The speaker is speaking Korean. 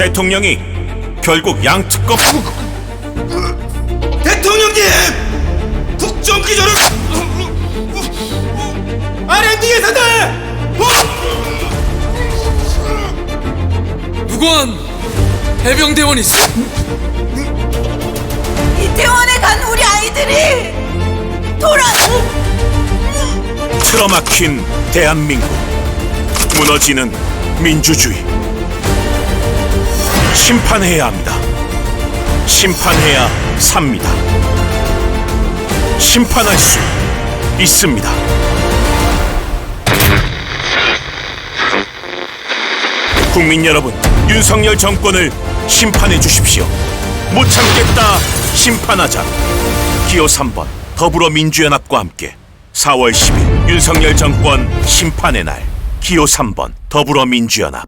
대통령이 결국 양특검 대통령님! 국정 기조를 R&D에서다! 누구한 해병대원 있어? 이태원에 간 우리 아이들이 돌아 틀어막힌 대한민국 무너지는 민주주의 심판해야 합니다. 심판해야 삽니다. 심판할 수 있습니다. 국민 여러분 윤석열 정권을 심판해 주십시오. 못 참겠다. 심판하자. 기호 3번 더불어민주연합과 함께 4월 10일 윤석열 정권 심판의 날. 기호 3번 더불어민주연합